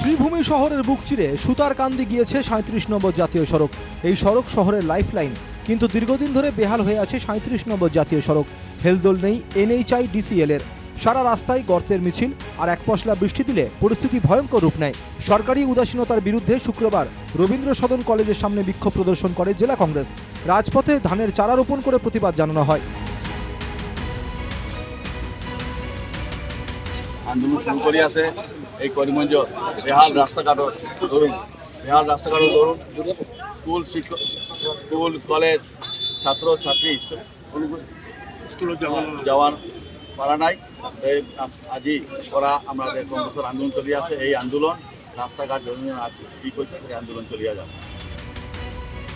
শ্রীভূমি শহরের বুক চিরে সুতার কান্দি গিয়েছে সাঁত্রিশ নম্বর জাতীয় সড়ক। এই সড়ক শহরের লাইফলাইন কিন্তু দীর্ঘদিন ধরে বেহাল হয়ে আছে সাঁত্রিশ নম্বর জাতীয় সড়ক। হেলদোল নেই, এনএইচআই, ডিসিএল এর। সারা রাস্তায় গর্তের মিছিল আর এক পশলা বৃষ্টি দিলে পরিস্থিতি ভয়ঙ্কর রূপ নেয়। সরকারি উদাসীনতার বিরুদ্ধে শুক্রবার রবীন্দ্র সদন কলেজের সামনে বিক্ষোভ প্রদর্শন করে জেলা কংগ্রেস। রাজপথে ধানের চারা রোপণ করে প্রতিবাদ জানানো হয়। আন্দোলন শুরু করে আছে, এই বেহাল রাস্তাঘাটও ধরুন, বেহাল রাস্তাঘাটও ধরুন, স্কুল শিক্ষক, স্কুল, কলেজ, ছাত্র, ছাত্রী, স্কুল যাওয়ার পারা নাই। এই আজ- করা আমাদের কংগ্রেসের আন্দোলন চলিয়ে আছে এই আন্দোলন, রাস্তাঘাট যতদিন আছে ঠিক হয়েছে এই আন্দোলন চলিয়ে যাবে।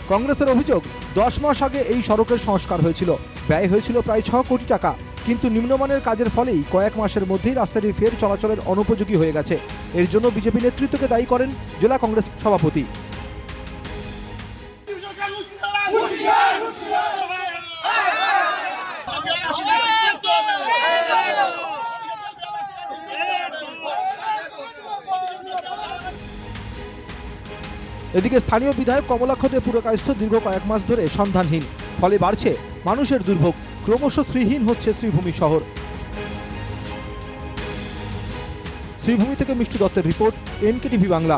কংগ্রেসের অভিযোগ, দশ মাস আগে এই সড়কের সংস্কার হয়েছিল। ব্যয় হয়েছিল প্রায় ছ কোটি টাকা। কিন্তু নিম্নমানের কাজের ফলেই কয়েক মাসের মধ্যেই রাস্তাটি ফের চলাচলের অনুপযোগী হয়ে গেছে। এর জন্য বিজেপি নেতৃত্বকে দায়ী করেন জেলা কংগ্রেস সভাপতি। এদিকে স্থানীয় বিধায়ক কমলাক্ষ দে পুরকায়স্থ দীর্ঘ কয়েক মাস ধরে সন্ধানহীন। ফলে বাড়ছে মানুষের দুর্ভোগ। ক্রমশ শ্রীহীন হচ্ছে শ্রীভূমি শহর। শ্রীভূমি থেকে মিষ্টি দত্তের রিপোর্ট, এনকেটিভি বাংলা।